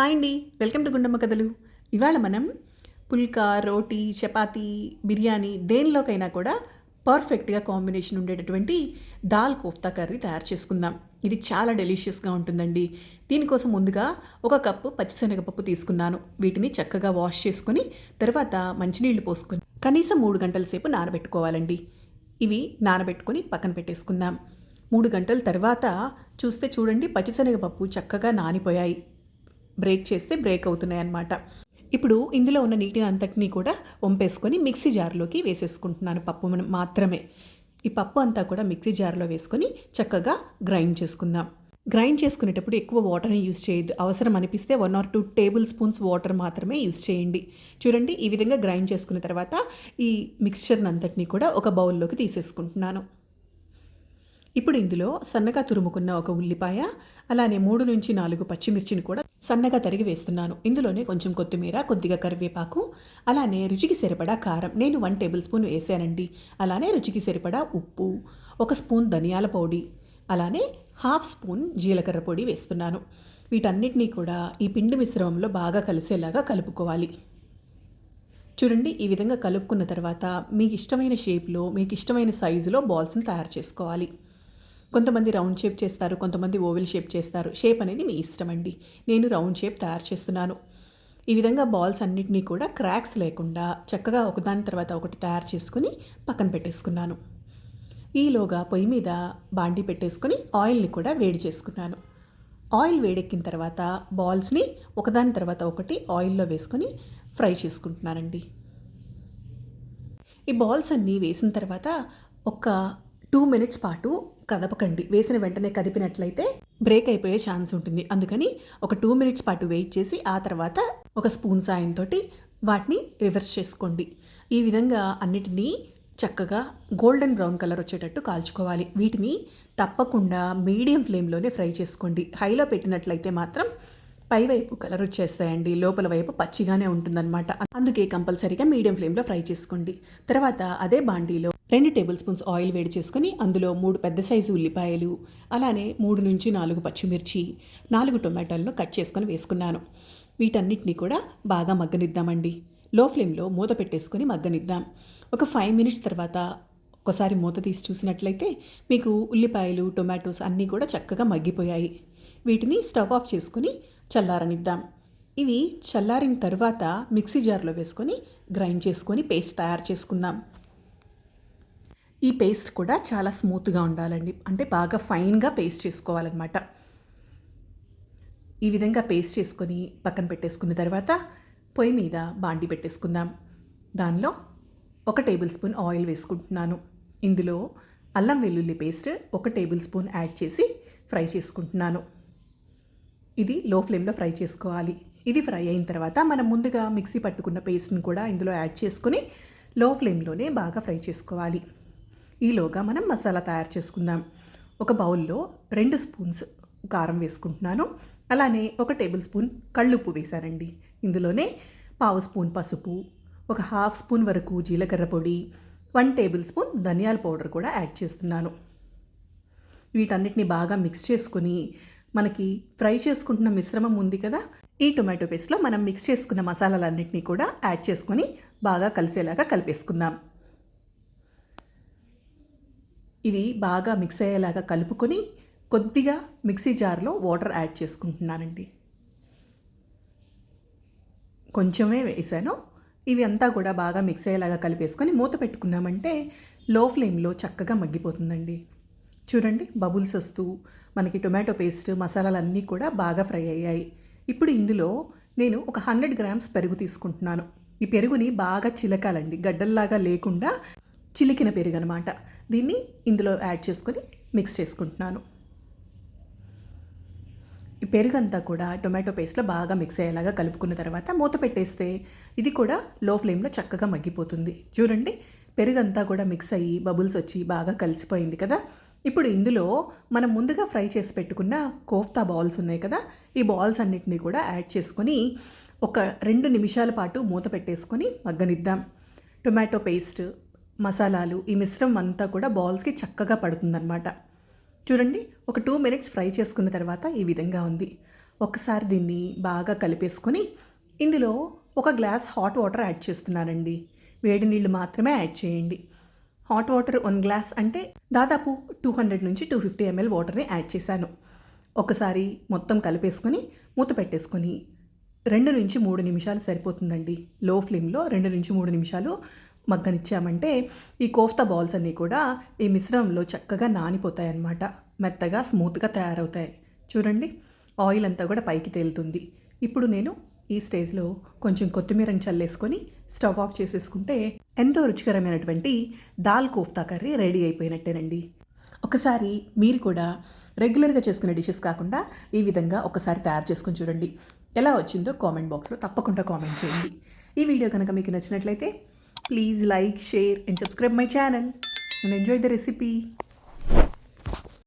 Hi అండి. Welcome to Gundamma కథలు. ఇవాళ మనం పుల్కా రోటీ చపాతీ బిర్యానీ దేనిలోకైనా కూడా పర్ఫెక్ట్గా కాంబినేషన్ ఉండేటటువంటి దాల్ కోఫ్తా కర్రీ తయారు చేసుకుందాం. ఇది చాలా డెలిషియస్గా ఉంటుందండి. దీనికోసం ముందుగా ఒక కప్పు పచ్చిశనగపప్పు తీసుకున్నాను. వీటిని చక్కగా వాష్ చేసుకుని తర్వాత మంచినీళ్ళు పోసుకుని కనీసం మూడు గంటల సేపు నానబెట్టుకోవాలండి. ఇవి నానబెట్టుకొని పక్కన పెట్టేసుకుందాం. మూడు గంటల తర్వాత చూస్తే చూడండి పచ్చిశనగపప్పు చక్కగా నానిపోయాయి. బ్రేక్ చేస్తే బ్రేక్ అవుతున్నాయి అన్నమాట ఇప్పుడు ఇందులో ఉన్న నీటిని అంతటినీ కూడా వంపేసుకొని మిక్సీ జార్లోకి వేసేసుకుంటున్నాను పప్పు మనం మాత్రమే. ఈ పప్పు అంతా కూడా మిక్సీ జార్లో వేసుకొని చక్కగా గ్రైండ్ చేసుకుందాం. గ్రైండ్ చేసుకునేటప్పుడు ఎక్కువ వాటర్ని యూస్ చేయొద్దు. అవసరం అనిపిస్తే one or two tablespoons water మాత్రమే యూస్ చేయండి. చూడండి ఈ విధంగా గ్రైండ్ చేసుకున్న తర్వాత ఈ మిక్స్చర్ని అంతటినీ కూడా ఒక బౌల్లోకి తీసేసుకుంటున్నాను. ఇప్పుడు ఇందులో సన్నగా తురుముకున్న ఒక ఉల్లిపాయ అలానే మూడు నుంచి నాలుగు పచ్చిమిర్చిని కూడా సన్నగా తరిగి వేస్తున్నాను. ఇందులోనే కొంచెం కొత్తిమీర కొద్దిగా కరివేపాకు అలానే రుచికి సరిపడా కారం. నేను వన్ టేబుల్ స్పూన్ వేసానండి. అలానే రుచికి సరిపడా ఉప్పు ఒక స్పూన్ ధనియాల పొడి అలానే హాఫ్ స్పూన్ జీలకర్ర పొడి వేస్తున్నాను. వీటన్నిటినీ కూడా ఈ పిండి మిశ్రమంలో బాగా కలిసేలాగా కలుపుకోవాలి. చూడండి ఈ విధంగా కలుపుకున్న తర్వాత మీకు ఇష్టమైన షేప్లో మీకు ఇష్టమైన సైజులో బాల్స్ని తయారు చేసుకోవాలి. కొంతమంది రౌండ్ షేప్ చేస్తారు కొంతమంది ఓవెల్ షేప్ చేస్తారు. షేప్ అనేది మీ ఇష్టం అండి. నేను రౌండ్ షేప్ తయారు చేస్తున్నాను. ఈ విధంగా బాల్స్ అన్నిటినీ కూడా క్రాక్స్ లేకుండా చక్కగా ఒకదాని తర్వాత ఒకటి తయారు చేసుకుని పక్కన పెట్టేసుకున్నాను. ఈలోగా పొయ్యి మీద బాండి పెట్టేసుకొని ఆయిల్ని కూడా వేడి చేసుకున్నాను. ఆయిల్ వేడెక్కిన తర్వాత బాల్స్ని ఒకదాని తర్వాత ఒకటి ఆయిల్లో వేసుకొని ఫ్రై చేసుకుంటున్నానండి. ఈ బాల్స్ అన్నీ వేసిన తర్వాత ఒక టూ మినిట్స్ పాటు కదపకండి. వేసిన వెంటనే కదిపినట్లయితే బ్రేక్ అయిపోయే ఛాన్స్ ఉంటుంది. అందుకని ఒక టూ మినిట్స్ పాటు వెయిట్ చేసి ఆ తర్వాత ఒక స్పూన్ సాయంతో వాటిని రివర్స్ చేసుకోండి. ఈ విధంగా అన్నిటినీ చక్కగా గోల్డెన్ బ్రౌన్ కలర్ వచ్చేటట్టు కాల్చుకోవాలి. వీటిని తప్పకుండా మీడియం ఫ్లేమ్లోనే ఫ్రై చేసుకోండి. హైలో పెట్టినట్లయితే మాత్రం పైవైపు కలర్ వచ్చేస్తాయండి. లోపల వైపు పచ్చిగానే ఉంటుందన్నమాట. అందుకే కంపల్సరీగా మీడియం ఫ్లేమ్లో ఫ్రై చేసుకోండి. తర్వాత అదే బాండీలో రెండు టేబుల్ స్పూన్స్ ఆయిల్ వేడి చేసుకుని అందులో మూడు పెద్ద సైజు ఉల్లిపాయలు అలానే మూడు నుంచి నాలుగు పచ్చిమిర్చి నాలుగు టొమాటోలను కట్ చేసుకొని వేసుకున్నాను. వీటన్నిటిని కూడా బాగా మగ్గనిద్దామండి. లో ఫ్లేమ్లో మూత పెట్టేసుకొని మగ్గనిద్దాం. ఒక ఫైవ్ మినిట్స్ తర్వాత ఒకసారి మూత తీసి చూసినట్లయితే మీకు ఉల్లిపాయలు టొమాటోస్ అన్నీ కూడా చక్కగా మగ్గిపోయాయి. వీటిని స్టవ్ ఆఫ్ చేసుకొని చల్లారనిద్దాం. ఇవి చల్లారిన తర్వాత మిక్సీ జార్లో వేసుకొని గ్రైండ్ చేసుకొని పేస్ట్ తయారు చేసుకుందాం. ఈ పేస్ట్ కూడా చాలా స్మూత్గా ఉండాలండి. అంటే బాగా ఫైన్గా పేస్ట్ చేసుకోవాలన్నమాట. ఈ విధంగా పేస్ట్ చేసుకొని పక్కన పెట్టేసుకున్న తర్వాత పొయ్యి మీద బాండి పెట్టేసుకుందాం. దానిలో ఒక టేబుల్ స్పూన్ ఆయిల్ వేసుకుంటున్నాను. ఇందులో అల్లం వెల్లుల్లి పేస్ట్ ఒక టేబుల్ స్పూన్ యాడ్ చేసి ఫ్రై చేసుకుంటున్నాను. ఇది లో ఫ్లేమ్లో ఫ్రై చేసుకోవాలి. ఇది ఫ్రై అయిన తర్వాత మనం ముందుగా మిక్సీ పట్టుకున్న పేస్ట్ని కూడా ఇందులో యాడ్ చేసుకొని లో ఫ్లేమ్లోనే బాగా ఫ్రై చేసుకోవాలి. ఈలోగా మనం మసాలా తయారు చేసుకుందాం. ఒక బౌల్లో రెండు స్పూన్స్ కారం వేసుకుంటున్నాను. అలానే ఒక టేబుల్ స్పూన్ కళ్ళుప్పు వేశానండి. ఇందులోనే పావు స్పూన్ పసుపు ఒక హాఫ్ స్పూన్ వరకు జీలకర్ర పొడి వన్ టేబుల్ స్పూన్ ధనియాల పౌడర్ కూడా యాడ్ చేస్తున్నాను. వీటన్నిటిని బాగా మిక్స్ చేసుకుని మనకి ఫ్రై చేసుకుంటున్న మిశ్రమం ఉంది కదా ఈ టొమాటో పేస్ట్లో మనం మిక్స్ చేసుకున్న మసాలాలన్నింటినీ కూడా యాడ్ చేసుకొని బాగా కలిసేలాగా కలిపేసుకుందాం. ఇది బాగా మిక్స్ అయ్యేలాగా కలుపుకొని కొద్దిగా మిక్సీ జార్లో వాటర్ యాడ్ చేసుకుంటున్నానండి. కొంచెమే వేసాను. ఇవి అంతా కూడా బాగా మిక్స్ అయ్యేలాగా కలిపేసుకొని మూత పెట్టుకున్నామంటే లో ఫ్లేమ్లో చక్కగా మగ్గిపోతుందండి. చూడండి బబుల్స్ వస్తూ మనకి టొమాటో పేస్ట్ మసాలాలన్నీ కూడా బాగా ఫ్రై అయ్యాయి. ఇప్పుడు ఇందులో నేను ఒక హండ్రెడ్ గ్రామ్స్ పెరుగు తీసుకుంటున్నాను. ఈ పెరుగుని బాగా చిలకాలండి. గడ్డల్లాగా లేకుండా చిలికిన పెరుగు అనమాట దీన్ని ఇందులో యాడ్ చేసుకొని మిక్స్ చేసుకుంటున్నాను. ఈ పెరుగంతా కూడా టొమాటో పేస్ట్లో బాగా మిక్స్ అయ్యేలాగా కలుపుకున్న తర్వాత మూత పెట్టేస్తే ఇది కూడా లో ఫ్లేమ్లో చక్కగా మగ్గిపోతుంది. చూడండి పెరుగంతా కూడా మిక్స్ అయ్యి బబుల్స్ వచ్చి బాగా కలిసిపోయింది కదా. ఇప్పుడు ఇందులో మనం ముందుగా ఫ్రై చేసి పెట్టుకున్న కోఫ్తా బాల్స్ ఉన్నాయి కదా ఈ బాల్స్ అన్నిటినీ కూడా యాడ్ చేసుకొని ఒక రెండు నిమిషాల పాటు మూత పెట్టేసుకొని మగ్గనిద్దాం. టొమాటో పేస్ట్ మసాలాలు ఈ మిశ్రమం అంతా కూడా బాల్స్కి చక్కగా పడుతుందన్నమాట. చూడండి ఒక టూ మినిట్స్ ఫ్రై చేసుకున్న తర్వాత ఈ విధంగా ఉంది. ఒకసారి దీన్ని బాగా కలిపేసుకొని ఇందులో ఒక గ్లాస్ హాట్ వాటర్ యాడ్ చేస్తున్నానండి. వేడి నీళ్ళు మాత్రమే యాడ్ చేయండి. హాట్ వాటర్ వన్ గ్లాస్ అంటే దాదాపు టూ హండ్రెడ్ నుంచి టూ ఫిఫ్టీ ఎంఎల్ వాటర్ని యాడ్ చేశాను. ఒకసారి మొత్తం కలిపేసుకొని మూత పెట్టేసుకొని రెండు నుంచి మూడు నిమిషాలు సరిపోతుందండి. లో ఫ్లేమ్లో రెండు నుంచి మూడు నిమిషాలు మగ్గనిచ్చామంటే ఈ కోఫ్తా బాల్స్ అన్నీ కూడా ఈ మిశ్రమంలో చక్కగా నానిపోతాయి అన్నమాట మెత్తగా స్మూత్గా తయారవుతాయి. చూడండి ఆయిల్ అంతా కూడా పైకి తేలుతుంది. ఇప్పుడు నేను ఈ స్టేజ్లో కొంచెం కొత్తిమీరని చల్లేసుకొని స్టవ్ ఆఫ్ చేసేసుకుంటే ఎంతో రుచికరమైనటువంటి దాల్ కోఫ్తా కర్రీ రెడీ అయిపోయినట్టేనండి. ఒకసారి మీరు కూడా రెగ్యులర్గా చేసుకునే డిషెస్ కాకుండా ఈ విధంగా ఒకసారి తయారు చేసుకుని చూడండి. ఎలా వచ్చిందో కామెంట్ బాక్స్లో తప్పకుండా కామెంట్ చేయండి. ఈ వీడియో కనుక మీకు నచ్చినట్లయితే Please like, share and subscribe my channel and enjoy the recipe.